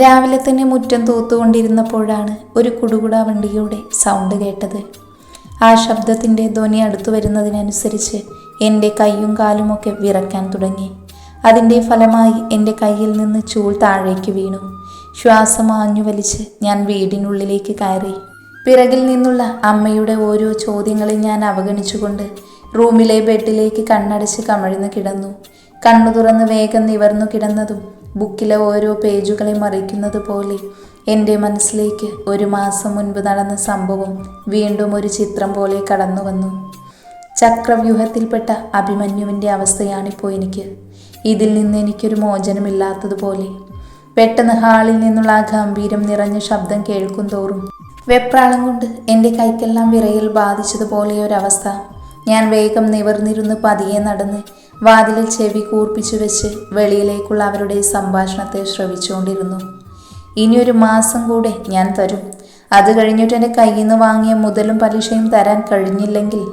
രാവിലെ തന്നെ മുറ്റം തൂത്തുകൊണ്ടിരുന്നപ്പോഴാണ് ഒരു കുടുകുട വണ്ടിയുടെ സൗണ്ട് കേട്ടത്. ആ ശബ്ദത്തിന്റെ ധ്വനി അടുത്തു വരുന്നതിനനുസരിച്ച് എന്റെ കൈയും കാലുമൊക്കെ വിറയ്ക്കാൻ തുടങ്ങി. അതിന്റെ ഫലമായി എന്റെ കയ്യിൽ നിന്ന് ചൂൾ താഴേക്ക് വീണു. ശ്വാസം ആഞ്ഞു വലിച്ച് ഞാൻ വീടിനുള്ളിലേക്ക് കയറി. പിറകിൽ നിന്നുള്ള അമ്മയുടെ ഓരോ ചോദ്യങ്ങളെ ഞാൻ അവഗണിച്ചുകൊണ്ട് റൂമിലെ ബെഡിലേക്ക് കണ്ണടച്ച് കമഴ്ന്നു കിടന്നു. കണ്ണു തുറന്ന് വേഗം നിവർന്നു കിടന്നതും ബുക്കിലെ ഓരോ പേജുകളെ മറിക്കുന്നത് പോലെ എന്റെ മനസ്സിലേക്ക് ഒരു മാസം മുൻപ് നടന്ന സംഭവം വീണ്ടും ഒരു ചിത്രം പോലെ കടന്നു വന്നു. ചക്രവ്യൂഹത്തിൽപ്പെട്ട അഭിമന്യുവിന്റെ അവസ്ഥയാണിപ്പോൾ എനിക്ക്. ഇതിൽ നിന്ന് എനിക്കൊരു മോചനമില്ലാത്തതുപോലെ. പെട്ടെന്ന് ഹാളിൽ നിന്നുള്ള ആ ഗംഭീരം നിറഞ്ഞ ശബ്ദം കേൾക്കും തോറും വെപ്രാളം കൊണ്ട് എന്റെ കൈക്കെല്ലാം വിറയിൽ ബാധിച്ചതുപോലെ ഒരവസ്ഥ. ഞാൻ വേഗം നിവർന്നിരുന്ന് പതിയെ നടന്ന് വാതിലിൽ ചെവി കൂർപ്പിച്ചു വെച്ച് വെളിയിലേക്കുള്ള അവരുടെ സംഭാഷണത്തെ ശ്രവിച്ചുകൊണ്ടിരുന്നു. ഇനിയൊരു മാസം കൂടെ ഞാൻ തരും. അത് കഴിഞ്ഞിട്ട് എന്റെ കയ്യിൽ നിന്ന് വാങ്ങിയ മുതലും പലിശയും തരാൻ കഴിഞ്ഞില്ലെങ്കിൽ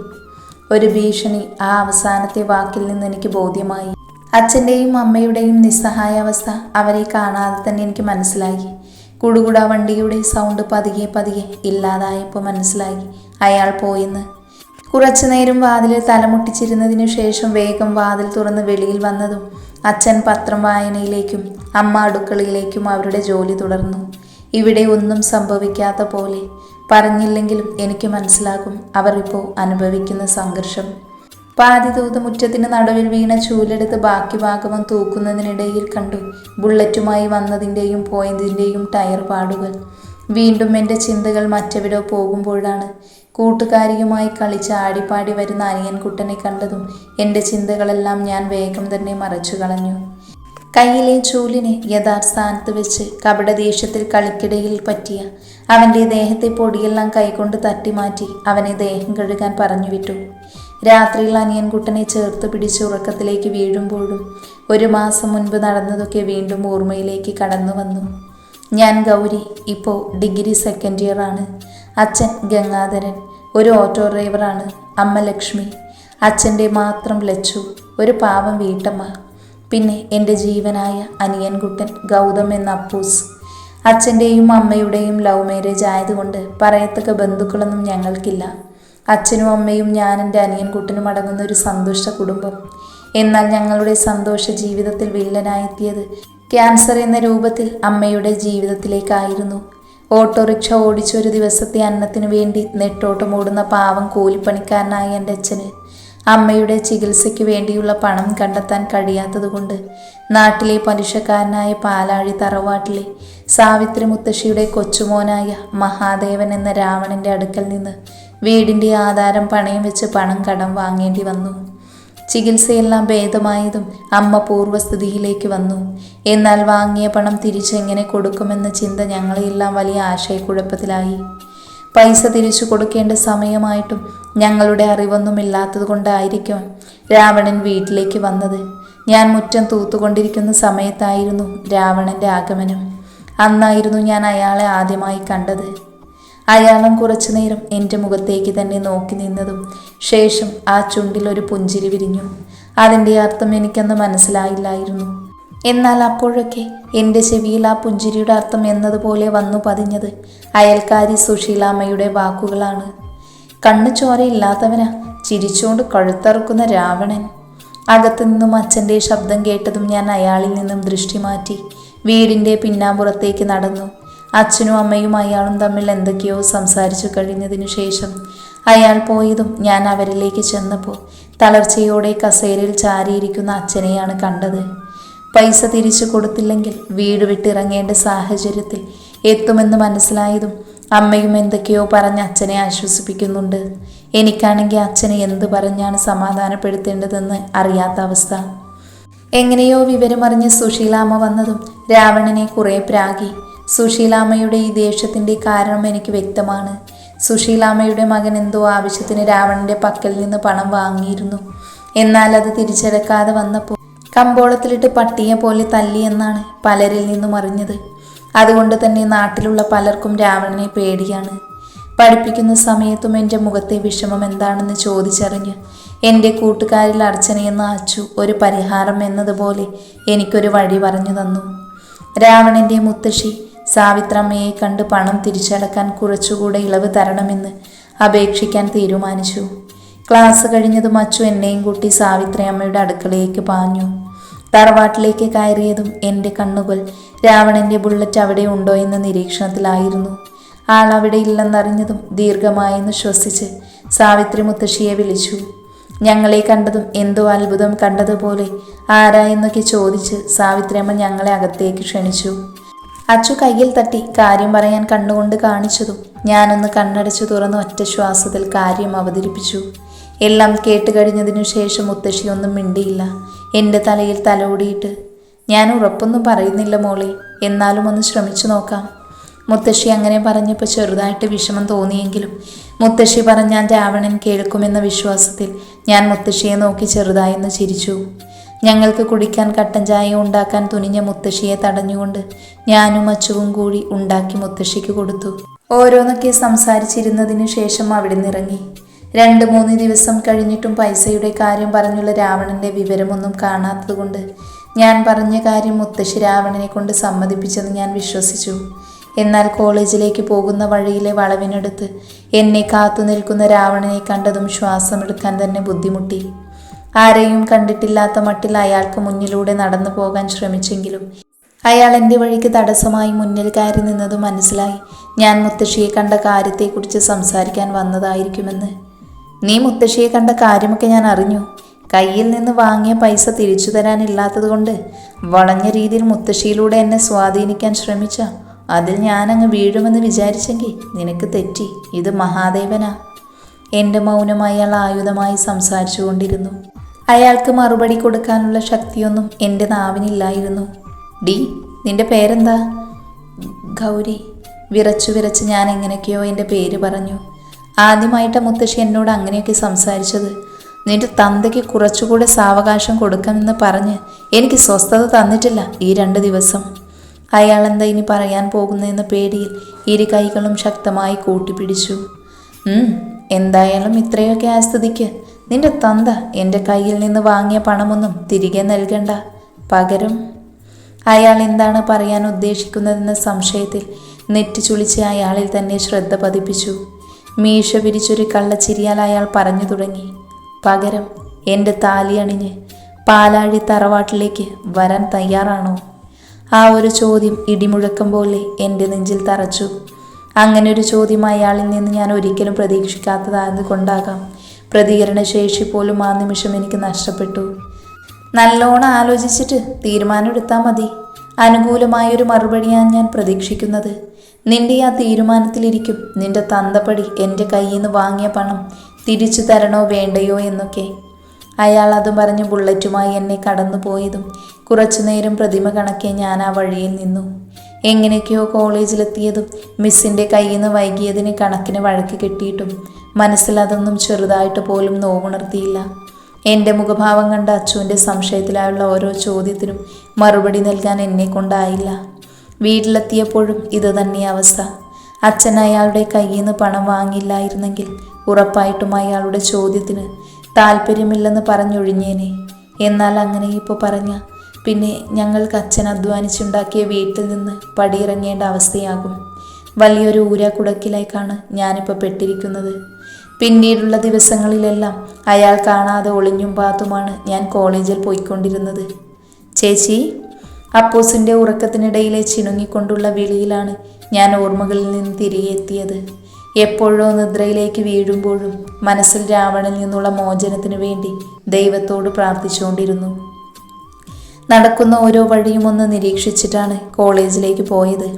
ഒരു ഭീഷണി ആ അവസാനത്തെ വാക്കിൽ നിന്ന് എനിക്ക് ബോധ്യമായി. അച്ഛന്റെയും അമ്മയുടെയും നിസ്സഹായാവസ്ഥ അവരെ കാണാതെ തന്നെ എനിക്ക് മനസ്സിലായി. കുടുകുട വണ്ടിയുടെ സൗണ്ട് പതിയെ പതിയെ ഇല്ലാതായപ്പോൾ മനസ്സിലായി. അയാൾ പോയെന്ന് കുറച്ചു നേരം വാതിലിൽ തലമുട്ടിച്ചിരുന്നതിനു ശേഷം വേഗം വാതിൽ തുറന്ന് വെളിയിൽ വന്നതും അച്ഛൻ പത്രം വായനയിലേക്കും അമ്മ അടുക്കളയിലേക്കും അവരുടെ ജോലി തുടർന്നു. ഇവിടെ ഒന്നും സംഭവിക്കാത്ത പോലെ പറഞ്ഞില്ലെങ്കിലും എനിക്ക് മനസ്സിലാകും അവർ ഇപ്പോൾ അനുഭവിക്കുന്ന സംഘർഷം. പാതി തൂത് മുറ്റത്തിന് നടുവിൽ വീണ ചൂലെടുത്ത് ബാക്കി ഭാഗവും തൂക്കുന്നതിനിടയിൽ കണ്ടു ബുള്ളറ്റുമായി വന്നതിന്റെയും പോയതിന്റെയും ടയർ പാടുകൾ. വീണ്ടും എന്റെ ചിന്തകൾ മറ്റെവിടോ പോകുമ്പോഴാണ് കൂട്ടുകാരിയുമായി കളിച്ച് ആടിപ്പാടി വരുന്ന അനിയൻകുട്ടനെ കണ്ടതും എന്റെ ചിന്തകളെല്ലാം ഞാൻ വേഗം തന്നെ മറച്ചു കളഞ്ഞു കയ്യിലെ ചൂലിനെ യഥാസ്ഥാനത്ത് വെച്ച് കപടദേഷ്യത്തിൽ കളിക്കിടയിൽ പറ്റിയ അവന്റെ ദേഹത്തെ പൊടിയെല്ലാം കൈകൊണ്ട് തട്ടിമാറ്റി അവനെ ദേഹം കഴുകാൻ പറഞ്ഞു വിട്ടു രാത്രിയിൽ അനിയൻകുട്ടനെ ചേർത്ത് പിടിച്ച് ഉറക്കത്തിലേക്ക് വീഴുമ്പോഴും ഒരു മാസം മുൻപ് നടന്നതൊക്കെ വീണ്ടും ഓർമ്മയിലേക്ക് കടന്നു വന്നു ഞാൻ ഗൗരി ഇപ്പോൾ ഡിഗ്രി സെക്കൻഡ് ഇയർ ആണ്. അച്ഛൻ ഗംഗാധരൻ. ഒരു ഓട്ടോ ഡ്രൈവറാണ് അമ്മ ലക്ഷ്മി അച്ഛന്റെ മാത്രം ലച്ചു. ഒരു പാവം വീട്ടമ്മ. പിന്നെ എന്റെ ജീവനായ അനിയൻകുട്ടൻ ഗൗതം എന്ന അപ്പൂസ്. അച്ഛന്റെയും അമ്മയുടെയും ലവ് മാരേജ് ആയതുകൊണ്ട് പറയത്തക്ക ബന്ധുക്കളൊന്നും ഞങ്ങൾക്കില്ല. അച്ഛനും അമ്മയും ഞാൻ എന്റെ അനിയൻകുട്ടനും അടങ്ങുന്ന ഒരു സന്തുഷ്ട കുടുംബം. എന്നാൽ ഞങ്ങളുടെ സന്തോഷ ജീവിതത്തിൽ വില്ലനായെത്തിയത് ക്യാൻസർ എന്ന രൂപത്തിൽ അമ്മയുടെ ജീവിതത്തിലേക്കായിരുന്നു. ഓട്ടോറിക്ഷ ഓടിച്ച ഒരു ദിവസത്തെ അന്നത്തിനു വേണ്ടി നെട്ടോട്ടം ഓടുന്ന പാവം കൂലിപ്പണിക്കാരനായ എന്റെ അച്ഛന് അമ്മയുടെ ചികിത്സയ്ക്ക് വേണ്ടിയുള്ള പണം കണ്ടെത്താൻ കഴിയാത്തതുകൊണ്ട് നാട്ടിലെ പലിശക്കാരനായ പാലാഴി തറവാട്ടിലെ സാവിത്രി മുത്തശ്ശിയുടെ കൊച്ചുമോനായ മഹാദേവൻ എന്ന രാവണന്റെ അടുക്കൽ നിന്ന് വീടിന്റെ ആധാരം പണയം വെച്ച് പണം കടം വാങ്ങേണ്ടി വന്നു. ചികിത്സയെല്ലാം ഭേദമായതും അമ്മ പൂർവസ്ഥിതിയിലേക്ക് വന്നു. എന്നാൽ വാങ്ങിയ പണം തിരിച്ചെങ്ങനെ കൊടുക്കുമെന്ന ചിന്ത ഞങ്ങളെയെല്ലാം വലിയ ആശയക്കുഴപ്പത്തിലായി. പൈസ തിരിച്ചു കൊടുക്കേണ്ട സമയമായിട്ടും ഞങ്ങളുടെ അറിവൊന്നും ഇല്ലാത്തതുകൊണ്ടായിരിക്കും രാവണൻ വീട്ടിലേക്ക് വന്നത്. ഞാൻ മുറ്റം തൂത്തുകൊണ്ടിരിക്കുന്ന സമയത്തായിരുന്നു രാവണന്റെ ആഗമനം. അന്നായിരുന്നു ഞാൻ അയാളെ ആദ്യമായി കണ്ടത്. അയാളും കുറച്ചു നേരം എന്റെ മുഖത്തേക്ക് തന്നെ നോക്കി നിന്നതും ശേഷം ആ ചുണ്ടിൽ ഒരു പുഞ്ചിരി വിരിഞ്ഞു. അതിന്റെ അർത്ഥം എനിക്കന്ന് മനസ്സിലായില്ലായിരുന്നു. എന്നാൽ അപ്പോഴൊക്കെ എന്റെ ചെവിയിൽ ആ പുഞ്ചിരിയുടെ അർത്ഥം എന്നതുപോലെ വന്നു പതിഞ്ഞത് അയൽക്കാരി സുശീലാമ്മയുടെ വാക്കുകളാണ്. കണ്ണു ചോരയില്ലാത്തവനാ ചിരിച്ചുകൊണ്ട് കഴുത്തറുക്കുന്ന രാവണൻ. അകത്തു നിന്നും അച്ഛന്റെ ശബ്ദം കേട്ടതും ഞാൻ അയാളിൽ നിന്നും ദൃഷ്ടി മാറ്റി വീടിന്റെ പിന്നാമ്പുറത്തേക്ക് നടന്നു. അച്ഛനും അമ്മയും അയാളും തമ്മിൽ എന്തൊക്കെയോ സംസാരിച്ചു കഴിഞ്ഞതിനു ശേഷം അയാൾ പോയതും ഞാൻ അവരിലേക്ക് ചെന്നപ്പോൾ തളർച്ചയോടെ കസേരയിൽ ചാരിയിരിക്കുന്ന അച്ഛനെയാണ് കണ്ടത്. പൈസ തിരിച്ചു കൊടുത്തില്ലെങ്കിൽ വീട് വിട്ടിറങ്ങേണ്ട സാഹചര്യത്തിൽ എത്തുമെന്ന് മനസ്സിലായതും അമ്മയും എന്തൊക്കെയോ പറഞ്ഞ് അച്ഛനെ ആശ്വസിപ്പിക്കുന്നുണ്ട്. എനിക്കാണെങ്കിൽ അച്ഛനെ എന്ത് പറഞ്ഞാണ് സമാധാനപ്പെടുത്തേണ്ടതെന്ന് അറിയാത്ത അവസ്ഥ. എങ്ങനെയോ വിവരമറിഞ്ഞ് സുശീലാമ്മ വന്നതും രാവണനെ കുറേ പ്രാഗി സുശീലാമ്മയുടെ ഈ ദേഷ്യത്തിന്റെ കാരണം എനിക്ക് വ്യക്തമാണ്. സുശീലാമ്മയുടെ മകൻ എന്തോ ആവശ്യത്തിന് രാവണന്റെ പക്കൽ നിന്ന് പണം വാങ്ങിയിരുന്നു. എന്നാൽ അത് തിരിച്ചെടുക്കാതെ വന്നപ്പോൾ കമ്പോളത്തിലിട്ട് പട്ടിയെ പോലെ തല്ലി എന്നാണ് പലരിൽ നിന്നും അറിഞ്ഞത്. അതുകൊണ്ട് തന്നെ നാട്ടിലുള്ള പലർക്കും രാവണനെ പേടിയാണ്. പഠിപ്പിക്കുന്ന സമയത്തും എന്റെ മുഖത്തെ വിഷമം എന്താണെന്ന് ചോദിച്ചറിഞ്ഞ് എന്റെ കൂട്ടുകാരിൽ അർച്ചനയെന്ന അച്ചു ഒരു പരിഹാരം എന്നതുപോലെ എനിക്കൊരു വഴി പറഞ്ഞു തന്നു. രാവണന്റെ മുത്തശ്ശി സാവിത്രമ്മയെ കണ്ട് പണം തിരിച്ചടക്കാൻ കുറച്ചുകൂടെ ഇളവ് തരണമെന്ന് അപേക്ഷിക്കാൻ തീരുമാനിച്ചു. ക്ലാസ് കഴിഞ്ഞതും അച്ചു എന്നെയും കൂട്ടി സാവിത്രിയമ്മയുടെ അടുക്കളയിലേക്ക് പാഞ്ഞു. തറവാട്ടിലേക്ക് കയറിയതും എന്റെ കണ്ണുകൾ രാവണന്റെ ബുള്ളറ്റ് അവിടെ ഉണ്ടോ എന്ന നിരീക്ഷണത്തിലായിരുന്നു. ആൾ അവിടെ ഇല്ലെന്നറിഞ്ഞതും ദീർഘമായെന്ന് ശ്വസിച്ച് സാവിത്രി മുത്തശ്ശിയെ വിളിച്ചു. ഞങ്ങളെ കണ്ടതും എന്തോ അത്ഭുതം കണ്ടതുപോലെ ആരായെന്നൊക്കെ ചോദിച്ച് സാവിത്രിയമ്മ ഞങ്ങളെ അകത്തേക്ക് ക്ഷണിച്ചു. അച്ചു കയ്യിൽ തട്ടി കാര്യം പറയാൻ കണ്ണുകൊണ്ട് കാണിച്ചതും ഞാനൊന്ന് കണ്ണടച്ചു തുറന്ന് ഒറ്റ ശ്വാസത്തിൽ കാര്യം അവതരിപ്പിച്ചു. എല്ലാം കേട്ട് കഴിഞ്ഞതിനു ശേഷം മുത്തശ്ശി ഒന്നും മിണ്ടിയില്ല. എന്റെ തലയിൽ തലോടിയിട്ട് ഞാൻ ഉറപ്പൊന്നും പറയുന്നില്ല മോളെ എന്നാലും ഒന്ന് ശ്രമിച്ചു നോക്കാം. മുത്തശ്ശി അങ്ങനെ പറഞ്ഞപ്പോൾ ചെറുതായിട്ട് വിഷമം തോന്നിയെങ്കിലും മുത്തശ്ശി പറഞ്ഞാൽ രാവണൻ കേൾക്കുമെന്ന വിശ്വാസത്തിൽ ഞാൻ മുത്തശ്ശിയെ നോക്കി ചെറുതായെന്ന് ചിരിച്ചു. ഞങ്ങൾക്ക് കുടിക്കാൻ കട്ടൻ ചായ ഉണ്ടാക്കാൻ തുനിഞ്ഞ മുത്തശ്ശിയെ തടഞ്ഞുകൊണ്ട് ഞാനും അച്ചുവും കൂടി ഉണ്ടാക്കി മുത്തശ്ശിക്ക് കൊടുത്തു. ഓരോന്നൊക്കെ സംസാരിച്ചിരുന്നതിന് ശേഷം അവിടെ നിന്നിറങ്ങി രണ്ട് മൂന്ന് ദിവസം കഴിഞ്ഞിട്ടും പൈസയുടെ കാര്യം പറഞ്ഞുള്ള രാവണന്റെ വിവരമൊന്നും കാണാത്തതുകൊണ്ട് ഞാൻ പറഞ്ഞ കാര്യം മുത്തശ്ശി രാവണനെ കൊണ്ട് സമ്മതിപ്പിച്ചെന്ന് ഞാൻ വിശ്വസിച്ചു. എന്നാൽ കോളേജിലേക്ക് പോകുന്ന വഴിയിലെ വളവിനടുത്ത് എന്നെ കാത്തു നിൽക്കുന്ന രാവണനെ കണ്ടതും ശ്വാസമെടുക്കാൻ തന്നെ ബുദ്ധിമുട്ടി. ആരെയും കണ്ടിട്ടില്ലാത്ത മട്ടിൽ അയാൾക്ക് മുന്നിലൂടെ നടന്നു പോകാൻ ശ്രമിച്ചെങ്കിലും അയാൾ എന്റെ വഴിക്ക് തടസ്സമായി മുന്നിൽ കയറി നിന്നത് മനസ്സിലായി. ഞാൻ മുത്തശ്ശിയെ കണ്ട കാര്യത്തെക്കുറിച്ച് സംസാരിക്കാൻ വന്നതായിരിക്കുമെന്ന്. നീ മുത്തശ്ശിയെ കണ്ട കാര്യമൊക്കെ ഞാൻ അറിഞ്ഞു. കയ്യിൽ നിന്ന് വാങ്ങിയ പൈസ തിരിച്ചു തരാനില്ലാത്തതുകൊണ്ട് വളഞ്ഞ രീതിയിൽ മുത്തശ്ശിയിലൂടെ എന്നെ സ്വാധീനിക്കാൻ ശ്രമിച്ച. അതിൽ ഞാനങ്ങ് വീഴുമെന്ന് വിചാരിച്ചെങ്കിൽ നിനക്ക് തെറ്റി. ഇത് മഹാദേവനാ. എന്റെ മൗനമായി അയാൾ ആയുധമായി സംസാരിച്ചു കൊണ്ടിരുന്നു അയാൾക്ക് മറുപടി കൊടുക്കാനുള്ള ശക്തിയൊന്നും എന്റെ നാവിനില്ലായിരുന്നു. ഡി നിന്റെ പേരെന്താ? ഗൗരി വിറച്ചു വിറച്ച് ഞാൻ എങ്ങനെയൊക്കെയോ എന്റെ പേര് പറഞ്ഞു. ആദ്യമായിട്ട് മുത്തശ്ശി എന്നോട് അങ്ങനെയൊക്കെ സംസാരിച്ചത്. നിന്റെ തന്തയ്ക്ക് കുറച്ചുകൂടെ സാവകാശം കൊടുക്കാമെന്ന് പറഞ്ഞ് എനിക്ക് സ്വസ്ഥത തന്നിട്ടില്ല ഈ രണ്ട് ദിവസം. അയാൾ എന്താ ഇനി പറയാൻ പോകുന്നതെന്ന പേടിയിൽ ഇരു കൈകളും ശക്തമായി കൂട്ടിപ്പിടിച്ചു. എന്തായാലും ഇത്രയൊക്കെ ആ സ്ഥിതിക്ക് നിന്റെ തന്ത എന്റെ കയ്യിൽ നിന്ന് വാങ്ങിയ പണമൊന്നും തിരികെ നൽകണ്ട. പകരം അയാൾ എന്താണ് പറയാൻ ഉദ്ദേശിക്കുന്നതെന്ന സംശയത്തിൽ നെറ്റ് ചുളിച്ച് അയാളിൽ തന്നെ ശ്രദ്ധ പതിപ്പിച്ചു. മീശ പിരിച്ചൊരു കള്ളച്ചിരിയാൽ അയാൾ പറഞ്ഞു തുടങ്ങി. പകരം എന്റെ താലി അണിഞ്ഞ് പാലാഴി തറവാട്ടിലേക്ക് വരാൻ തയ്യാറാണോ? ആ ഒരു ചോദ്യം ഇടിമുഴക്കം പോലെ എന്റെ നെഞ്ചിൽ തറച്ചു. അങ്ങനെ ഒരു ചോദ്യം അയാളിൽ നിന്ന് ഞാൻ ഒരിക്കലും പ്രതീക്ഷിക്കാത്തതായത് കൊണ്ടാകാം. പ്രതികരണശേഷി പോലും ആ നിമിഷം എനിക്ക് നഷ്ടപ്പെട്ടു. നല്ലോണം ആലോചിച്ചിട്ട് തീരുമാനമെടുത്താൽ മതി. അനുകൂലമായൊരു മറുപടിയാണ് ഞാൻ പ്രതീക്ഷിക്കുന്നത്. നിന്റെ ആ തീരുമാനത്തിലിരിക്കും. നിന്റെ തന്തപ്പടി എന്റെ കയ്യിൽ നിന്ന് വാങ്ങിയ പണം തിരിച്ചു തരണോ വേണ്ടയോ എന്നൊക്കെ. അയാൾ അത് പറഞ്ഞ് ബുള്ളറ്റുമായി എന്നെ കടന്നു പോയതും കുറച്ചുനേരം പ്രതിമ കണക്കെ ഞാൻ ആ വഴിയിൽ നിന്നു. എങ്ങനെയൊക്കെയോ കോളേജിലെത്തിയതും മിസ്സിന്റെ കയ്യിൽ നിന്ന് വൈകിയതിന് കണക്കിന് വഴക്ക് കിട്ടിയിട്ടും മനസ്സിൽ അതൊന്നും ചെറുതായിട്ട് പോലും നോവുണർത്തിയില്ല. എന്റെ മുഖഭാവം കണ്ട അച്ചുവിന്റെ സംശയത്തിലായുള്ള ഓരോ ചോദ്യത്തിനും മറുപടി നൽകാൻ എന്നെ കൊണ്ടായില്ല. വീട്ടിലെത്തിയപ്പോഴും ഇത് തന്നെ അവസ്ഥ. അച്ഛൻ അയാളുടെ കയ്യിൽ നിന്ന് പണം വാങ്ങിയില്ലായിരുന്നെങ്കിൽ ഉറപ്പായിട്ടും അയാളുടെ ചോദ്യത്തിന് താല്പര്യമില്ലെന്ന് പറഞ്ഞൊഴിഞ്ഞേനെ. എന്നാൽ അങ്ങനെ ഇപ്പോൾ പറഞ്ഞ പിന്നെ ഞങ്ങൾക്ക് അച്ഛൻ അധ്വാനിച്ചുണ്ടാക്കിയ വീട്ടിൽ നിന്ന് പടിയിറങ്ങേണ്ട അവസ്ഥയാകും. വലിയൊരു ഊരാക്കുടക്കിലേക്കാണ് ഞാനിപ്പോൾ പെട്ടിരിക്കുന്നത്. പിന്നീടുള്ള ദിവസങ്ങളിലെല്ലാം അയാൾ കാണാതെ ഒളിഞ്ഞും പാത്തുമാണ് ഞാൻ കോളേജിൽ പോയിക്കൊണ്ടിരുന്നത്. ചേച്ചി അപ്പൂസിന്റെ ഉറക്കത്തിനിടയിലെ ചിണുങ്ങിക്കൊണ്ടുള്ള വിളിയിലാണ് ഞാൻ ഓർമ്മകളിൽ നിന്ന് തിരികെ എത്തിയത്. എപ്പോഴോ നിദ്രയിലേക്ക് വീഴുമ്പോഴും മനസ്സിൽ രാവണിൽ നിന്നുള്ള മോചനത്തിനു വേണ്ടി ദൈവത്തോട് പ്രാർത്ഥിച്ചുകൊണ്ടിരുന്നു. നടക്കുന്ന ഓരോ വഴിയും ഒന്ന് നിരീക്ഷിച്ചിട്ടാണ് കോളേജിലേക്ക് പോയത്.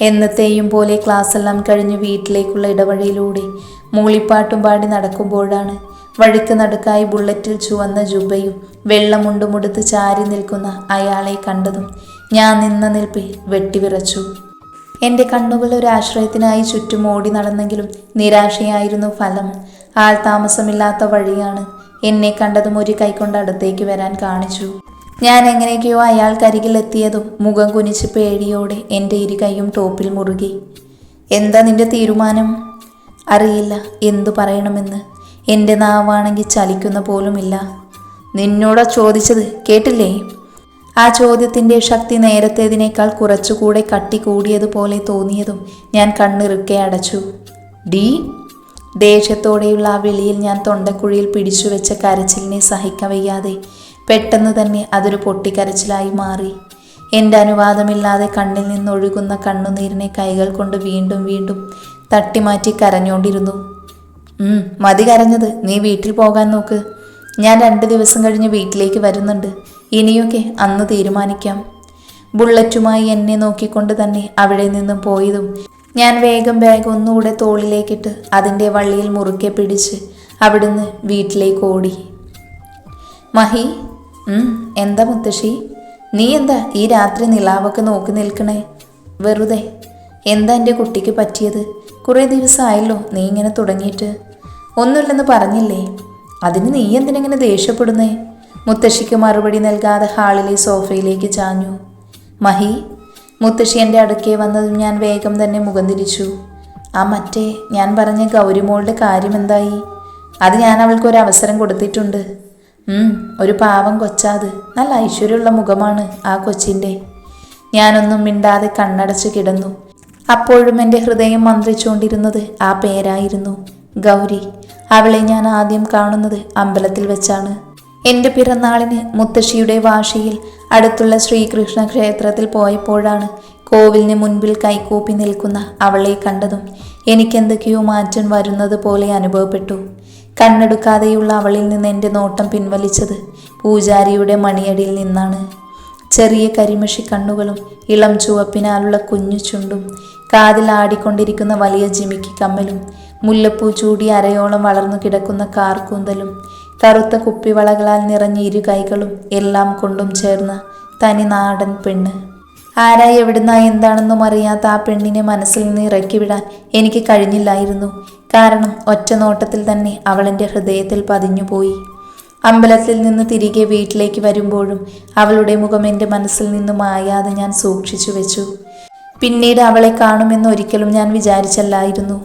എന്നത്തെയും പോലെ ക്ലാസ് എല്ലാം കഴിഞ്ഞ് വീട്ടിലേക്കുള്ള ഇടവഴിയിലൂടെ മൂളിപ്പാട്ടും പാടി നടക്കുമ്പോഴാണ് വഴിക്ക് നടുക്കായി ബുള്ളറ്റിൽ ചുവന്ന ജുബയും വെള്ളമുണ്ടുമുടുത്ത് ചാരി നിൽക്കുന്ന അയാളെ കണ്ടതും ഞാൻ നിന്ന നിൽപ്പിൽ വെട്ടിവിറച്ചു. എന്റെ കണ്ണുകൾ ഒരു ആശ്രയത്തിനായി ചുറ്റും ഓടി നടന്നെങ്കിലും നിരാശയായിരുന്നു ഫലം. ആൾ താമസമില്ലാത്ത വഴിയാണ് എന്നെ കണ്ടതും ഒരു കൈകൊണ്ട് അടുത്തേക്ക് വരാൻ കാണിച്ചു. ഞാൻ എങ്ങനെയൊക്കെയോ അയാൾക്കരികിൽ എത്തിയതും മുഖം കുനിച്ച് പേടിയോടെ എന്റെ ഇരു കൈയും ടോപ്പിൽ മുറുകി. എന്താ നിന്റെ തീരുമാനം? അറിയില്ല. എന്തു പറയണമെന്ന്? എന്റെ നാവാണെങ്കിൽ ചലിക്കുന്ന പോലുമില്ല. നിന്നോടാ ചോദിച്ചത് കേട്ടില്ലേ? ആ ചോദ്യത്തിന്റെ ശക്തി നേരത്തേതിനേക്കാൾ കുറച്ചുകൂടെ കട്ടി കൂടിയതുപോലെ തോന്നിയതും ഞാൻ കണ്ണിറുക്കെ അടച്ചു. ഡി? ദേഷ്യത്തോടെയുള്ള ആ വിളിയിൽ ഞാൻ തൊണ്ടക്കുഴിയിൽ പിടിച്ചു വെച്ച കരച്ചിലിനെ സഹിക്കവയ്യാതെ പെട്ടെന്ന് തന്നെ അതൊരു പൊട്ടിക്കരച്ചിലായി മാറി. എന്റെ അനുവാദമില്ലാതെ കണ്ണിൽ നിന്നൊഴുകുന്ന കണ്ണുനീരിനെ കൈകൾ കൊണ്ട് വീണ്ടും വീണ്ടും തട്ടിമാറ്റി കരഞ്ഞുകൊണ്ടിരുന്നു "ഉം, മതി കരഞ്ഞത്. നീ വീട്ടിൽ പോകാൻ നോക്ക്. ഞാൻ രണ്ട് ദിവസം കഴിഞ്ഞ് വീട്ടിലേക്ക് വരുന്നുണ്ട്. ഇനിയൊക്കെ അന്ന് തീരുമാനിക്കാം. ബുള്ളറ്റുമായി എന്നെ നോക്കിക്കൊണ്ട് തന്നെ അവിടെ നിന്നും പോയതും ഞാൻ വേഗം ബാഗ് ഒന്നുകൂടെ തോളിലേക്കിട്ട് അതിന്റെ വള്ളിയിൽ മുറുക്കെ പിടിച്ച് അവിടുന്ന് വീട്ടിലേക്ക് ഓടി. മഹി എന്താ മുത്തശ്ശി? നീ എന്താ ഈ രാത്രി നിലാവൊക്കെ നോക്കി നിൽക്കണേ? വെറുതെ. എന്താ എന്റെ കുട്ടിക്ക് പറ്റിയത്? കുറേ ദിവസമായല്ലോ നീ ഇങ്ങനെ തുടങ്ങിയിട്ട്. ഒന്നുമില്ലെന്ന് പറഞ്ഞില്ലേ? അതിന് നീ എന്തിനെങ്ങനെ ദേഷ്യപ്പെടുന്നേ? മുത്തശ്ശിക്ക് മറുപടി നൽകാതെ ഹാളിലെ സോഫയിലേക്ക് ചാഞ്ഞു. മഹി മുത്തശ്ശി എന്റെ അടുക്കെ വന്നതും ഞാൻ വേഗം തന്നെ മുഖം തിരിച്ചു. ആ മറ്റേ ഞാൻ പറഞ്ഞ ഗൗരിമോളുടെ കാര്യം എന്തായി? അത് ഞാൻ അവൾക്ക് ഒരു അവസരം കൊടുത്തിട്ടുണ്ട്. ഒരു പാവം കൊച്ചാത് നല്ല ഐശ്വര്യമുള്ള മുഖമാണ് ആ കൊച്ചിന്റെ ഞാനൊന്നും മിണ്ടാതെ കണ്ണടച്ച് കിടന്നു. അപ്പോഴും എന്റെ ഹൃദയം മന്ത്രിച്ചുകൊണ്ടിരുന്നത് ആ പേരായിരുന്നു ഗൗരി. അവളെ ഞാൻ ആദ്യം കാണുന്നത് അമ്പലത്തിൽ വെച്ചാണ്. എന്റെ പിറന്നാളിന് മുത്തശ്ശിയുടെ വാശിയിൽ അടുത്തുള്ള ശ്രീകൃഷ്ണ ക്ഷേത്രത്തിൽ പോയപ്പോഴാണ് കോവിലിന് മുൻപിൽ കൈകൂപ്പി നിൽക്കുന്ന അവളെ കണ്ടതും എനിക്കെന്തൊക്കെയോ മാറ്റം വരുന്നത് പോലെ അനുഭവപ്പെട്ടു. കണ്ണെടുക്കാതെയുള്ള അവളിൽ നിന്ന് എന്റെ നോട്ടം പിൻവലിച്ചത് പൂജാരിയുടെ മണിയടിയിൽ നിന്നാണ്. ചെറിയ കരിമഷി കണ്ണുകളും ഇളം ചുവപ്പിനാലുള്ള കുഞ്ഞു ചുണ്ടും കാതിൽ ആടിക്കൊണ്ടിരിക്കുന്ന വലിയ ജിമിക്ക് കമ്മലും മുല്ലപ്പൂ ചൂടി അരയോളം വളർന്നു കിടക്കുന്ന കാർക്കൂന്തലും കറുത്ത കുപ്പിവളകളാൽ നിറഞ്ഞ ഇരു കൈകളും എല്ലാം കൊണ്ടും ചേർന്ന തനി നാടൻ പെണ്ണ്. ആരാ എവിടുന്ന എന്താണെന്നും അറിയാത്ത ആ പെണ്ണിനെ മനസ്സിൽ നിന്ന് ഇറക്കി വിടാൻ എനിക്ക് കഴിഞ്ഞില്ലായിരുന്നു. കാരണം ഒറ്റ നോട്ടത്തിൽ തന്നെ അവളെന്റെ ഹൃദയത്തിൽ പതിഞ്ഞുപോയി അമ്പലത്തിൽ നിന്ന് തിരികെ വീട്ടിലേക്ക് വരുമ്പോഴും അവളുടെ മുഖം എന്റെ മനസ്സിൽ നിന്നും മായാതെ ഞാൻ സൂക്ഷിച്ചു വെച്ചു. പിന്നീട് അവളെ കാണുമെന്ന് ഒരിക്കലും ഞാൻ വിചാരിച്ചല്ലായിരുന്നു.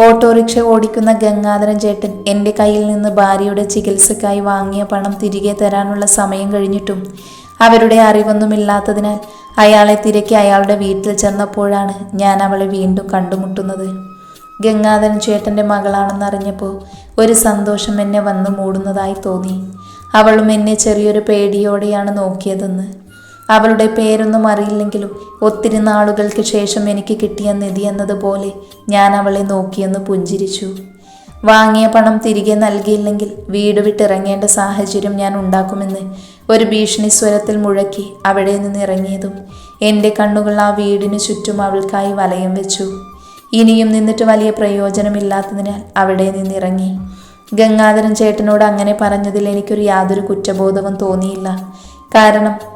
ഓട്ടോറിക്ഷ ഓടിക്കുന്ന ഗംഗാധരൻ ചേട്ടൻ എന്റെ കയ്യിൽ നിന്ന് ഭാര്യയുടെ ചികിത്സയ്ക്കായി വാങ്ങിയ പണം തിരികെ തരാനുള്ള സമയം കഴിഞ്ഞിട്ടും അവരുടെ അറിവൊന്നുമില്ലാത്തതിനാൽ അയാളെ തിരക്കി അയാളുടെ വീട്ടിൽ ചെന്നപ്പോഴാണ് ഞാൻ അവളെ വീണ്ടും കണ്ടുമുട്ടുന്നത്. ഗംഗാധരൻ ചേട്ടന്റെ മകളാണെന്നറിഞ്ഞപ്പോൾ ഒരു സന്തോഷം എന്നെ വന്നു മൂടുന്നതായി തോന്നി. അവളും എന്നെ ചെറിയൊരു പേടിയോടെയാണ് നോക്കിയതെന്ന് അവളുടെ പേരൊന്നും അറിയില്ലെങ്കിലും ഒത്തിരി നാളുകൾക്ക് ശേഷം എനിക്ക് കിട്ടിയ നിധി എന്നതുപോലെ ഞാൻ അവളെ നോക്കിയെന്ന് പുഞ്ചിരിച്ചു. വാങ്ങിയ പണം തിരികെ നൽകിയില്ലെങ്കിൽ വീട് വിട്ടിറങ്ങേണ്ട സാഹചര്യം ഞാൻ ഉണ്ടാക്കുമെന്ന് ഒരു ഭീഷണി സ്വരത്തിൽ മുഴക്കി അവിടെ നിന്ന് ഇറങ്ങിയതും എന്റെ കണ്ണുകൾ ആ വീടിനു ചുറ്റും അവൾക്കായി വലയം വെച്ചു. ഇനിയും നിന്നിട്ട് വലിയ പ്രയോജനമില്ലാത്തതിനാൽ അവിടെ നിന്നിറങ്ങി ഗംഗാധരൻ ചേട്ടനോട് അങ്ങനെ പറഞ്ഞതിൽ എനിക്കൊരു യാതൊരു കുറ്റബോധവും തോന്നിയില്ല. കാരണം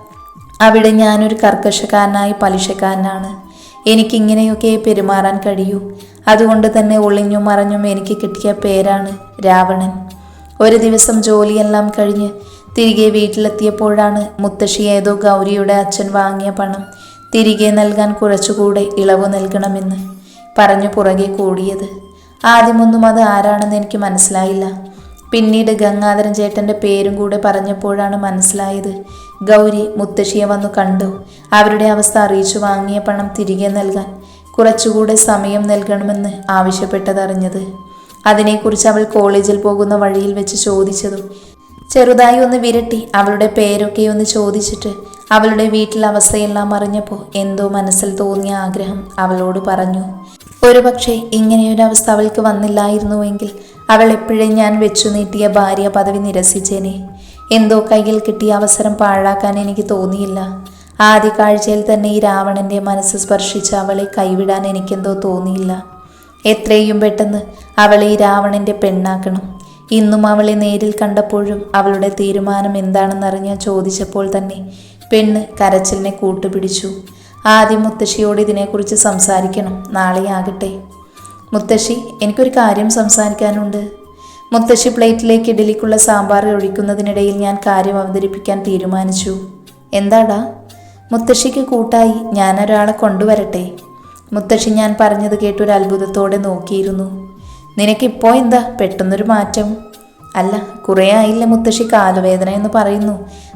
അവിടെ ഞാനൊരു കർക്കശക്കാരനായ പലിശക്കാരനാണ്. എനിക്കിങ്ങനെയൊക്കെ പെരുമാറാൻ കഴിയൂ. അതുകൊണ്ട് തന്നെ ഒളിഞ്ഞും മറഞ്ഞും എനിക്ക് കിട്ടിയ പേരാണ് രാവണൻ. ഒരു ദിവസം ജോലിയെല്ലാം കഴിഞ്ഞ് തിരികെ വീട്ടിലെത്തിയപ്പോഴാണ് മുത്തശ്ശി ഏതോ ഗൗരിയുടെ അച്ഛൻ വാങ്ങിയ പണം തിരികെ നൽകാൻ കുറച്ചുകൂടെ ഇളവ് നൽകണമെന്ന് പറഞ്ഞു പുറകെ കൂടിയത്. ആദ്യമൊന്നും അത് ആരാണെന്ന് എനിക്ക് മനസ്സിലായില്ല. പിന്നീട് ഗംഗാധരൻ ചേട്ടന്റെ പേരും കൂടെ പറഞ്ഞപ്പോഴാണ് മനസ്സിലായത്. ഗൗരി മുത്തശ്ശിയെ വന്നു കണ്ടു. അവരുടെ അവസ്ഥ അറിയിച്ചു വാങ്ങിയ പണം തിരികെ നൽകാൻ. കുറച്ചുകൂടെ സമയം നൽകണമെന്ന് ആവശ്യപ്പെട്ടതറിഞ്ഞത്. അതിനെക്കുറിച്ച് അവൾ കോളേജിൽ പോകുന്ന വഴിയിൽ വെച്ച് ചോദിച്ചതും ചെറുതായി ഒന്ന് വിരട്ടി അവളുടെ പേരൊക്കെ ഒന്ന് ചോദിച്ചിട്ട് അവളുടെ വീട്ടിലെ അവസ്ഥയെല്ലാം അറിഞ്ഞപ്പോൾ എന്തോ മനസ്സിൽ തോന്നിയ ആഗ്രഹം അവളോട് പറഞ്ഞു. ഒരുപക്ഷെ ഇങ്ങനെയൊരവസ്ഥ അവൾക്ക് വന്നില്ലായിരുന്നുവെങ്കിൽ അവൾ എപ്പോഴും ഞാൻ വെച്ചു നീട്ടിയ ഭാര്യ പദവി നിരസിച്ചേനെ. എന്തോ കയ്യിൽ കിട്ടിയ അവസരം പാഴാക്കാൻ എനിക്ക് തോന്നിയില്ല. ആദ്യ കാഴ്ചയിൽ തന്നെ ഈ രാവണന്റെ മനസ്സ് സ്പർശിച്ച് അവളെ കൈവിടാൻ എനിക്കെന്തോ തോന്നിയില്ല. എത്രയും പെട്ടെന്ന് അവളെ ഈ രാവണന്റെ പെണ്ണാക്കണം. ഇന്നും അവളെ നേരിൽ കണ്ടപ്പോഴും അവളുടെ തീരുമാനം എന്താണെന്നറിഞ്ഞ ചോദിച്ചപ്പോൾ തന്നെ പെണ്ണ് കരച്ചിലിനെ കൂട്ടുപിടിച്ചു. ആദ്യം മുത്തശ്ശിയോട് ഇതിനെക്കുറിച്ച് സംസാരിക്കണം. നാളെ ആകട്ടെ മുത്തശ്ശി എനിക്കൊരു കാര്യം സംസാരിക്കാനുണ്ട്. മുത്തശ്ശി പ്ലേറ്റിലേക്ക് ഇഡലിക്കുള്ള സാമ്പാർ ഒഴിക്കുന്നതിനിടയിൽ ഞാൻ കാര്യം അവതരിപ്പിക്കാൻ തീരുമാനിച്ചു. എന്താടാ? മുത്തശ്ശിക്ക് കൂട്ടായി ഞാനൊരാളെ കൊണ്ടുവരട്ടെ? മുത്തശ്ശി ഞാൻ പറഞ്ഞത് ഒരു അത്ഭുതത്തോടെ നോക്കിയിരുന്നു. നിനക്കിപ്പോൾ എന്താ? പെട്ടെന്നൊരു മാറ്റം. അല്ല കുറേ ആയില്ല മുത്തശ്ശി കാലുവേദന എന്ന് പറയുന്നു.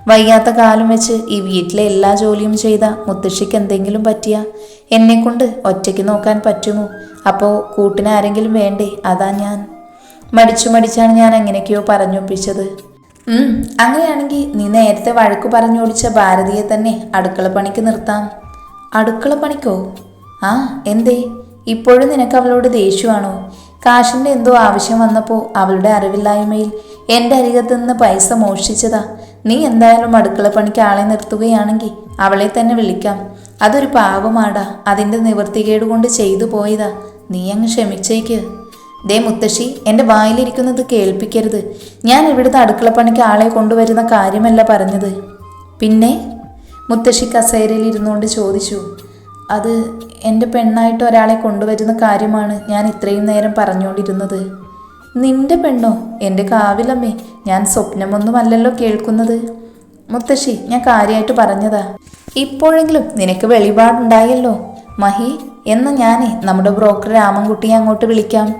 വയ്യാത്ത കാലം വെച്ച് ഈ വീട്ടിലെ എല്ലാ ജോലിയും ചെയ്ത മുത്തശ്ശിക്ക് എന്തെങ്കിലും പറ്റിയ? എന്നെ കൊണ്ട് ഒറ്റയ്ക്ക് നോക്കാൻ പറ്റുമോ? അപ്പോൾ കൂട്ടിന് ആരെങ്കിലും വേണ്ടേ? അതാ ഞാൻ. മടിച്ചു മടിച്ചാണ് ഞാൻ എങ്ങനെയൊക്കെയോ പറഞ്ഞൊപ്പിച്ചത്. അങ്ങനെയാണെങ്കിൽ നീ നേരത്തെ വഴക്കു പറഞ്ഞോടിച്ച ഭാരതിയെ തന്നെ അടുക്കള പണിക്ക് നിർത്താം. അടുക്കള പണിക്കോ? ആ എന്തേ? ഇപ്പോഴും നിനക്ക് അവളോട് ദേഷ്യമാണോ? കാശിന്റെ എന്തോ ആവശ്യം വന്നപ്പോൾ അവളുടെ അറിവില്ലായ്മയിൽ എന്റെ അരികത്ത് നിന്ന് പൈസ മോഷ്ടിച്ചതാ. നീ എന്തായാലും അടുക്കള പണിക്ക് ആളെ നിർത്തുകയാണെങ്കിൽ അവളെ തന്നെ വിളിക്കാം. അതൊരു പാവമാടാ. അതിന്റെ നിവൃത്തികേട് കൊണ്ട് ചെയ്തു പോയതാ. നീ അങ്ങ് ക്ഷമിച്ചേക്ക്. ദേ മുത്തശ്ശി എന്റെ വായിലിരിക്കുന്നത് കേൾപ്പിക്കരുത്. ഞാൻ ഇവിടുത്തെ അടുക്കള പണിക്ക് ആളെ കൊണ്ടുവരുന്ന കാര്യമല്ല പറഞ്ഞത്. പിന്നെ? മുത്തശ്ശി കസേരയിൽ ഇരുന്നുകൊണ്ട് ചോദിച്ചു. അത് എന്റെ പെണ്ണായിട്ട് ഒരാളെ കൊണ്ടുവരുന്ന കാര്യമാണ് ഞാൻ ഇത്രയും നേരം പറഞ്ഞുകൊണ്ടിരുന്നത്. നിന്റെ പെണ്ണോ? എന്റെ കാവിലമ്മേ ഞാൻ സ്വപ്നമൊന്നുമല്ലല്ലോ കേൾക്കുന്നത്. മുത്തശ്ശി ഞാൻ കാര്യമായിട്ട് പറഞ്ഞതാ. ഇപ്പോഴെങ്കിലും നിനക്ക് വെളിപാടുണ്ടായല്ലോ. മഹി എന്ന ഞാനേ നമ്മുടെ ബ്രോക്കർ രാമൻകുട്ടിയെ അങ്ങോട്ട് വിളിക്കാം.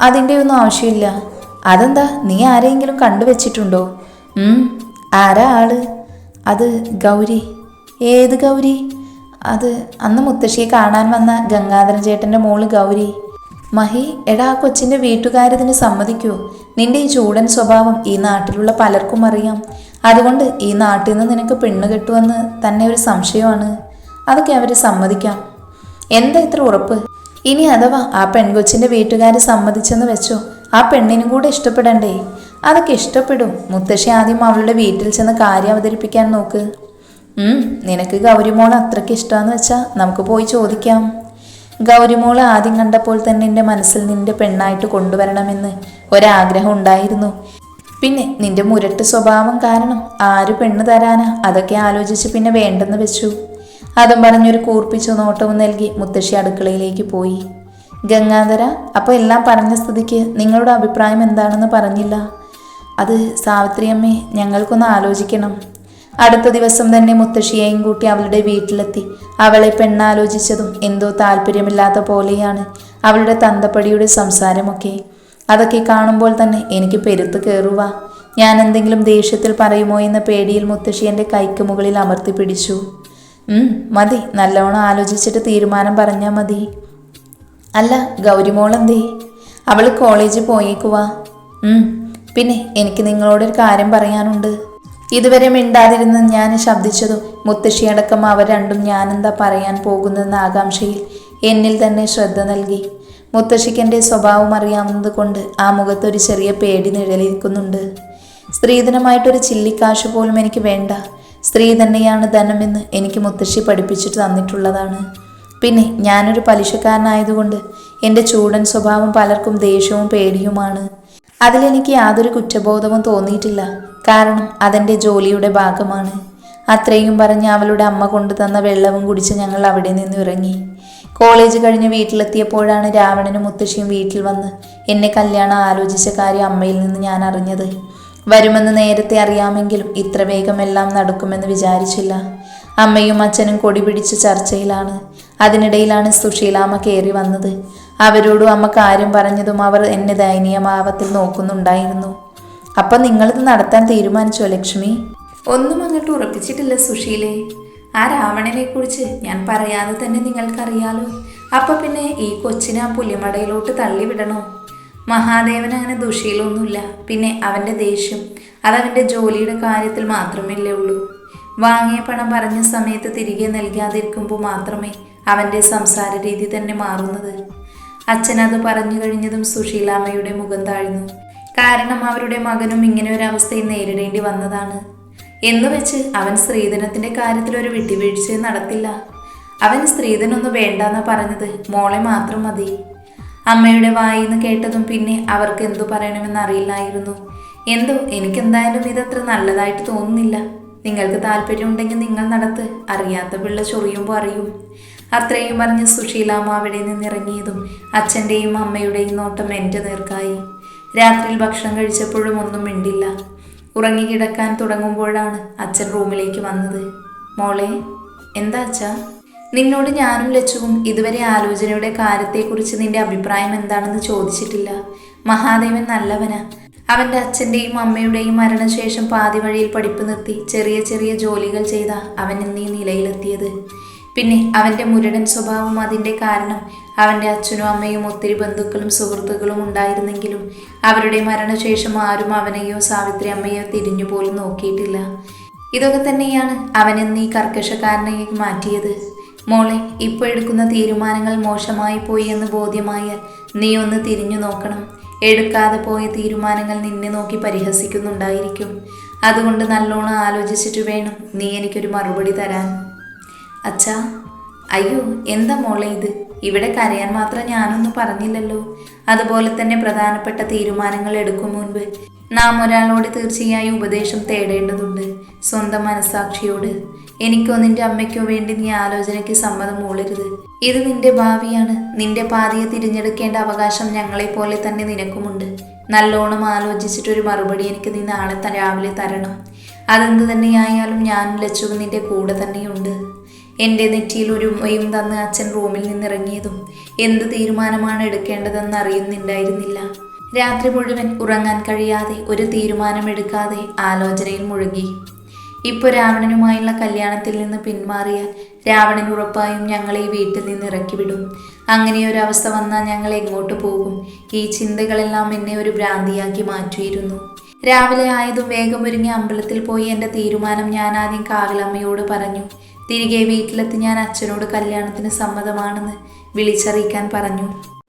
അതിന്റെ ഒന്നും ആവശ്യമില്ല. അതെന്താ നീ ആരെയെങ്കിലും കണ്ടുവച്ചിട്ടുണ്ടോ? ആരാ ആൾ? അത് ഗൗരി. ഏത് ഗൗരി? അത് അന്ന് മുത്തശ്ശിയെ കാണാൻ വന്ന ഗംഗാധരൻ ചേട്ടന്റെ മോൾ ഗൗരി. മഹി എടാ ആ കൊച്ചിന്റെ വീട്ടുകാരിതിന് സമ്മതിക്കൂ. നിന്റെ ഈ ചൂടൻ സ്വഭാവം ഈ നാട്ടിലുള്ള പലർക്കും അറിയാം. അതുകൊണ്ട് ഈ നാട്ടിൽ നിന്ന് നിനക്ക് പെണ്ണ് കെട്ടുമെന്ന് തന്നെ ഒരു സംശയമാണ്. അതൊക്കെ അവർ സമ്മതിക്കാം. എന്താ ഇത്ര ഉറപ്പ്? ഇനി അഥവാ ആ പെൺകൊച്ചിന്റെ വീട്ടുകാർ സമ്മതിച്ചെന്ന് വെച്ചോ ആ പെണ്ണിനും കൂടെ ഇഷ്ടപ്പെടണ്ടേ? അതൊക്കെ ഇഷ്ടപ്പെടും. മുത്തശ്ശി ആദ്യം അവളുടെ വീട്ടിൽ ചെന്ന് കാര്യം അവതരിപ്പിക്കാൻ നോക്ക്. നിനക്ക് ഗൗരിമോൾ അത്രയ്ക്ക് ഇഷ്ടമാന്ന് വെച്ചാ നമുക്ക് പോയി ചോദിക്കാം. ഗൗരിമോൾ ആദ്യം കണ്ടപ്പോൾ തന്നെ എന്റെ മനസ്സിൽ നിന്റെ പെണ്ണായിട്ട് കൊണ്ടുവരണമെന്ന് ഒരാഗ്രഹം ഉണ്ടായിരുന്നു. പിന്നെ നിന്റെ മുരട്ട് സ്വഭാവം കാരണം ആര് പെണ്ണ് തരാനാ അതൊക്കെ ആലോചിച്ച് പിന്നെ വേണ്ടെന്ന് വെച്ചു. അതും പറഞ്ഞൊരു കൂർപ്പിച്ചു നോട്ടവും നൽകി മുത്തശ്ശി അടുക്കളയിലേക്ക് പോയി. ഗംഗാധര അപ്പോൾ എല്ലാം പറഞ്ഞ സ്ഥിതിക്ക് നിങ്ങളുടെ അഭിപ്രായം എന്താണെന്ന് പറഞ്ഞില്ല. അത് സാവിത്രിയമ്മേ ഞങ്ങൾക്കൊന്ന് ആലോചിക്കണം. അടുത്ത ദിവസം തന്നെ മുത്തശ്ശിയെയും കൂട്ടി അവളുടെ വീട്ടിലെത്തി. അവളെ പെണ്ണാലോചിച്ചതും എന്തോ താല്പര്യമില്ലാത്ത പോലെയാണ് അവളുടെ തന്തപ്പടിയുടെ സംസാരമൊക്കെ. അതൊക്കെ കാണുമ്പോൾ തന്നെ എനിക്ക് പെരുത്ത് കയറുക ഞാൻ എന്തെങ്കിലും ദേഷ്യത്തിൽ പറയുമോ എന്ന പേടിയിൽ മുത്തശ്ശി എന്റെ കൈക്ക് മുകളിൽ അമർത്തി പിടിച്ചു. മതി. നല്ലോണം ആലോചിച്ചിട്ട് തീരുമാനം പറഞ്ഞാൽ മതി. അല്ല ഗൗരിമോളെന്തേ? അവൾ കോളേജിൽ പോയേക്കുവാ. പിന്നെ എനിക്ക് നിങ്ങളോടൊരു കാര്യം പറയാനുണ്ട്. ഇതുവരെ മിണ്ടാതിരുന്ന് ഞാൻ ശബ്ദിച്ചതും മുത്തശ്ശിയടക്കം അവർ രണ്ടും ഞാനെന്താ പറയാൻ പോകുന്നെന്ന ആകാംക്ഷയിൽ എന്നിൽ തന്നെ ശ്രദ്ധ നൽകി. മുത്തശ്ശിക്ക് എന്റെ സ്വഭാവം അറിയാവുന്നത് കൊണ്ട് ആ മുഖത്തൊരു ചെറിയ പേടി നിഴലിക്കുന്നുണ്ട് സ്ത്രീധനമായിട്ടൊരു ചില്ലിക്കാശ് പോലും എനിക്ക് വേണ്ട. സ്ത്രീ തന്നെയാണ് ധനമെന്ന് എനിക്ക് മുത്തശ്ശി പഠിപ്പിച്ചിട്ട് തന്നിട്ടുള്ളതാണ്. പിന്നെ ഞാനൊരു പലിശക്കാരനായതുകൊണ്ട് എന്റെ ചൂടൻ സ്വഭാവം പലർക്കും ദേഷ്യവും പേടിയുമാണ്. അതിലെനിക്ക് യാതൊരു കുറ്റബോധവും തോന്നിയിട്ടില്ല. കാരണം അതെന്റെ ജോലിയുടെ ഭാഗമാണ്. അത്രയും പറഞ്ഞ് അവളുടെ അമ്മ കൊണ്ടുതന്ന വെള്ളവും കുടിച്ച് ഞങ്ങൾ അവിടെ നിന്ന് ഇറങ്ങി. കോളേജ് കഴിഞ്ഞ് വീട്ടിലെത്തിയപ്പോഴാണ് രാവണനും മുത്തശ്ശിയും വീട്ടിൽ വന്ന് എന്നെ കല്യാണം ആലോചിച്ച കാര്യം അമ്മയിൽ നിന്ന് ഞാൻ അറിഞ്ഞത്. വരുമെന്ന് നേരത്തെ അറിയാമെങ്കിലും ഇത്ര വേഗം എല്ലാം നടക്കുമെന്ന് വിചാരിച്ചില്ല. അമ്മയും അച്ഛനും കൊടി പിടിച്ച ചർച്ചയിലാണ്. അതിനിടയിലാണ് സുശീലാമ്മ കയറി വന്നത്. അവരോടും അമ്മ കാര്യം പറഞ്ഞതും അവർ എന്നെ ദയനീയഭാവത്തിൽ നോക്കുന്നുണ്ടായിരുന്നു. അപ്പം നിങ്ങളിത് നടത്താൻ തീരുമാനിച്ചോ ലക്ഷ്മി? ഒന്നും അങ്ങോട്ട് ഉറപ്പിച്ചിട്ടില്ല സുശീലേ. ആ രാവണനെ കുറിച്ച് ഞാൻ പറയാതെ തന്നെ നിങ്ങൾക്കറിയാലോ. അപ്പൊ പിന്നെ ഈ കൊച്ചിനെ ആ പുലിമടയിലോട്ട് തള്ളിവിടണോ? മഹാദേവൻ അങ്ങനെ ദുഷിയിലൊന്നുമില്ല പിന്നെ അവന്റെ ദേഷ്യം അതവന്റെ ജോലിയുടെ കാര്യത്തിൽ മാത്രമല്ലേ ഉള്ളൂ. വാങ്ങിയ പണം പറഞ്ഞ സമയത്ത് തിരികെ നൽകാതിരിക്കുമ്പോൾ മാത്രമേ അവന്റെ സംസാര രീതി തന്നെ മാറുന്നത്. അച്ഛൻ അത് പറഞ്ഞു കഴിഞ്ഞതും സുശീലാമ്മയുടെ മുഖം താഴ്ന്നു. കാരണം അവരുടെ മകനും ഇങ്ങനെ ഒരു നേരിടേണ്ടി വന്നതാണ്. എന്ന് വെച്ച് അവൻ സ്ത്രീധനത്തിന്റെ കാര്യത്തിൽ ഒരു വിട്ടുവീഴ്ചയും നടത്തില്ല. അവൻ സ്ത്രീധനൊന്നും വേണ്ടെന്ന് പറഞ്ഞത്. മോളെ മാത്രം മതി. അമ്മയുടെ വായിന്ന് കേട്ടതും പിന്നെ അവർക്ക് എന്തു പറയണമെന്ന് അറിയില്ലായിരുന്നു. എന്തോ എനിക്കെന്തായാലും ഇതത്ര നല്ലതായിട്ട് തോന്നുന്നില്ല. നിങ്ങൾക്ക് താല്പര്യമുണ്ടെങ്കിൽ നിങ്ങൾ നടത്ത്. അറിയാത്ത പിള്ള ചൊറിയുമ്പോൾ അറിയും. അത്രയും പറഞ്ഞ് സുശീലാമ്മ അവിടെ നിന്നിറങ്ങിയതും അച്ഛന്റെയും അമ്മയുടെയും നോട്ടം എന്റെ നേർക്കായി. രാത്രിയിൽ ഭക്ഷണം കഴിച്ചപ്പോഴും ഒന്നും മിണ്ടില്ല. ഉറങ്ങിക്കിടക്കാൻ തുടങ്ങുമ്പോഴാണ് അച്ഛൻ റൂമിലേക്ക് വന്നത്. മോളെ എന്താ അച്ഛാ? നിന്നോട് ഞാനും ലച്ചുവും ഇതുവരെ ആലോചനയുടെ കാര്യത്തെക്കുറിച്ച് നിന്റെ അഭിപ്രായം എന്താണെന്ന് ചോദിച്ചിട്ടില്ല. മഹാദേവൻ നല്ലവനാ. അവന്റെ അച്ഛന്റെയും അമ്മയുടെയും മരണശേഷം പാതി വഴിയിൽ പഠിപ്പ് നിർത്തി ചെറിയ ചെറിയ ജോലികൾ ചെയ്ത അവൻ എന്നീ നിലയിലെത്തിയത്. പിന്നെ അവന്റെ മുരടൻ സ്വഭാവം അതിന്റെ കാരണം. അവന്റെ അച്ഛനും അമ്മയും ഒത്തിരി ബന്ധുക്കളും സുഹൃത്തുക്കളും ഉണ്ടായിരുന്നെങ്കിലും അവരുടെ മരണശേഷം ആരും അവനെയോ സാവിത്രി അമ്മയോ തിരിഞ്ഞു പോലും നോക്കിയിട്ടില്ല. ഇതൊക്കെ തന്നെയാണ് അവനെന്നീ കർക്കശക്കാരനെ മാറ്റിയത്. മോളെ ഇപ്പോൾ എടുക്കുന്ന തീരുമാനങ്ങൾ മോശമായി പോയി എന്ന് ബോധ്യമായാൽ നീ ഒന്ന് തിരിഞ്ഞു നോക്കണം. എടുക്കാതെ പോയ തീരുമാനങ്ങൾ നിന്നെ നോക്കി പരിഹസിക്കുന്നുണ്ടായിരിക്കും. അതുകൊണ്ട് നല്ലോണം ആലോചിച്ചിട്ട് വേണം നീ എനിക്കൊരു മറുപടി തരാൻ. അച്ഛാ അയ്യോ എന്താ മോളെ ഇത്? ഇവിടെ കരയാൻ മാത്രം ഞാനൊന്നും പറഞ്ഞില്ലല്ലോ. അതുപോലെ തന്നെ പ്രധാനപ്പെട്ട തീരുമാനങ്ങൾ എടുക്കും മുൻപ് നാം ഒരാളോട് തീർച്ചയായും ഉപദേശം തേടേണ്ടതുണ്ട് സ്വന്തം മനസാക്ഷിയോട് എനിക്കോ നിന്റെ അമ്മയ്ക്കോ വേണ്ടി നീ ആലോചനയ്ക്ക് സമ്മതം മൂളരുത്. ഇത് നിന്റെ ഭാവിയാണ്. നിന്റെ പാതിയെ തിരഞ്ഞെടുക്കേണ്ട അവകാശം ഞങ്ങളെപ്പോലെ തന്നെ നിനക്കുമുണ്ട്. നല്ലോണം ആലോചിച്ചിട്ടൊരു മറുപടി എനിക്ക് നീ നാളെ രാവിലെ തരണം. അതെന്ത് തന്നെയായാലും ഞാനും ലച്ചുവും നിന്റെ കൂടെ തന്നെയുണ്ട്. എന്റെ നെറ്റിയിൽ ഒരു ഉമ്മയും തന്ന് അച്ഛൻ റൂമിൽ നിന്നിറങ്ങിയതും എന്ത് തീരുമാനമാണ് എടുക്കേണ്ടതെന്ന് അറിയുന്നുണ്ടായിരുന്നില്ല. രാത്രി മുഴുവൻ ഉറങ്ങാൻ കഴിയാതെ ഒരു തീരുമാനമെടുക്കാതെ ആലോചനയിൽ മുഴുകി. ഇപ്പോൾ രാവണനുമായുള്ള കല്യാണത്തിൽ നിന്ന് പിന്മാറിയാൽ രാവണൻ ഉറപ്പായും ഞങ്ങളെ ഈ വീട്ടിൽ നിന്ന് ഇറക്കി വിടും അങ്ങനെ ഒരു അവസ്ഥ വന്നാൽ ഞങ്ങൾ എങ്ങോട്ട് പോകും? ഈ ചിന്തകളെല്ലാം എന്നെ ഒരു ഭ്രാന്തിയാക്കി മാറ്റിയിരുന്നു. രാവിലെ ആയതും വേഗം ഒരുങ്ങി അമ്പലത്തിൽ പോയി എന്റെ തീരുമാനം ഞാൻ ആദ്യം കാവിലമ്മയോട് പറഞ്ഞു. തിരികെ വീട്ടിലെത്തി ഞാൻ അച്ഛനോട് കല്യാണത്തിന് സമ്മതമാണെന്ന് വിളിച്ചറിയിക്കാൻ പറഞ്ഞു.